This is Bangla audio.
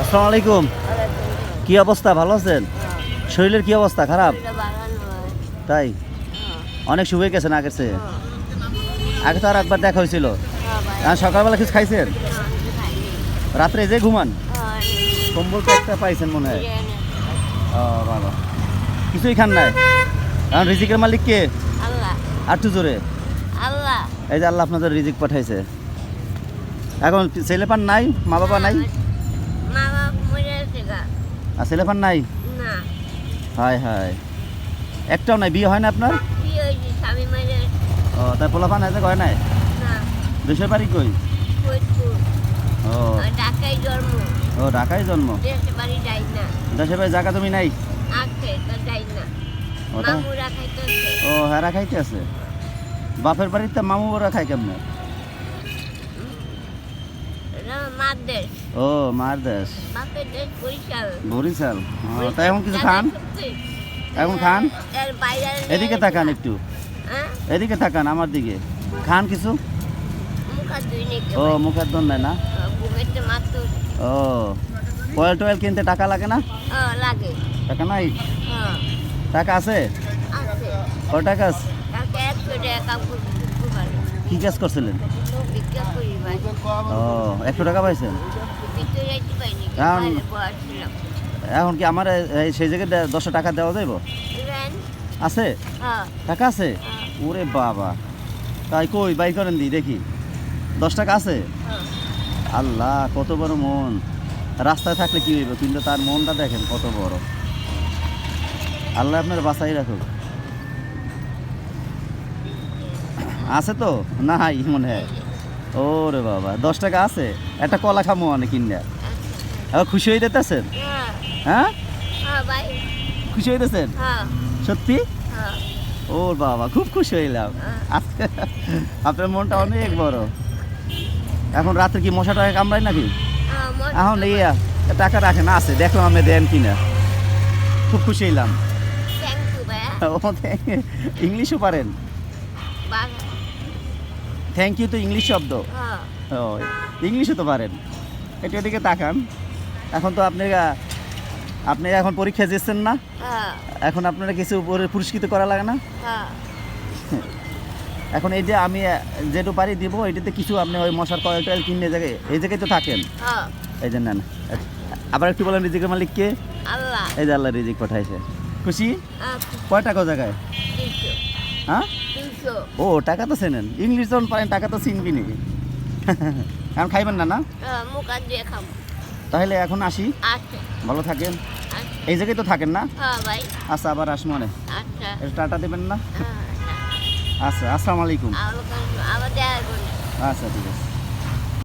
আসসালামু আলাইকুম। কি অবস্থা? ভালো আছেন? শরীরের কি অবস্থা? খারাপ? তাই? অনেক শুয়ে গেছেন আগের চেয়ে আগে তো আর একবার দেখা হয়েছিল। সকালবেলা কিছু খাইছেন? রাত্রে যে ঘুমান? কম্বল তো একটা পাইছেন মনে হয়। ও বাবা কিছুই খান নাই? কারণ রিজিকের মালিক কে? আর একটু জোরে? আল্লাহ। এই যে আল্লাহ আপনাদের রিজিক পাঠাইছে। এখন ছেলে পান নাই মা বাবা নাই? আর ছেলে পান নাই? হায় হায়। একটাও নাই বিয়ে হয় না আপনার? ও তাই পোলা পান আছে কয় নাই? দেশের বাড়ি কই? ও। ঢাকায় জন্ম। ও ঢাকায় জন্ম? দেশে বাড়ি যাই না। দেশের বাড়ি জায়গা তুমি নাই? আছে তা যাই না। ও হেরা খাইতে আছে বাপের বাড়িতে মামু ওরা খায় কেমনে? মার দেশ ও মার দেশ বাপের দেশ বরিশাল। বরিশাল? তাই এখন কিছু খান? এখন খান? এদিকে তাকান একটু। হ্যাঁ? এদিকে তাকান আমার দিকে। খান কিছু? ও মুখের দন নাই না? ও কয়েল টয়েল কিনতে টাকা লাগে না? লাগে। টাকা নাই? টাকা আছে? আছে। কয় টাকা আছে? কি কাজ করছিলেন? ও, একশো টাকা পাইছেন? এখন কি আমার সেই জায়গায় দশটা টাকা দেওয়া যাইব? আছে? টাকা আছে? ওরে বাবা। তাই কই, বাই করেন দি, দেখি। দশ টাকা আছে? আল্লাহ, কত বড় মন। রাস্তায় থাকলে কি হইব? কিন্তু তার মনটা দেখেন কত বড়। আল্লাহ আপনার বাসাই রাখুক। আছে তো? নাই মনে হয়। ওরে বাবা দশ টাকা আছে? একটা কলা খামো অনেক কিনে এবার খুশি হয়ে যেতেছেন? হ্যাঁ। হ্যাঁ? হ্যাঁ খুশি হইতেছেন হ্যাঁ। সত্যি? ও বাবা খুব খুশি হইলাম। আপনার মনটা অনেক বড়। এখন রাত্রে কি মশা টাকা কামড়ায় নাকি? এখন আ, টাকা রাখেন আছে। দেখলাম আমি দেন কিনা। খুব খুশি হইলাম। ও ইংলিশও পারেন। থ্যাংক ইউ তো ইংলিশ শব্দ। হ্যাঁ। ও ইংলিশও তো পারেন। একটু এদিকে তাকান। এখন তো আপনি আপনি এখন পরীক্ষা দিচ্ছেন না। হ্যাঁ। এখন আপনারা কিছু পুরস্কৃত করা লাগে না। হ্যাঁ। এখন এই যে আমি যেটু পারি দিব এটাতে কিছু আপনি ওই মশার কয়েল টয়েল কিনে জায়গায় এই জায়গায় তো থাকেন। এই যে নেন। আবার একটু বলেন রিজিকের মালিক কে এই যে আল্লাহ রিজিক পাঠাইছে। খুশি? হ্যাঁ কয় টাকা জায়গায় হ্যাঁ? ও টাকা তো চেনেন। ইংলিশ যখন পারেন টাকা তো চিনবি নাকি? এখন খাইবেন না না? তাহলে এখন আসি। আচ্ছা। ভালো থাকেন। আচ্ছা। এই জায়গায় তো থাকেন না? আচ্ছা আবার আসব মনে। আচ্ছা। টাটা দেবেন না? আচ্ছা। আসসালামু আলাইকুম। আচ্ছা ঠিক আছে।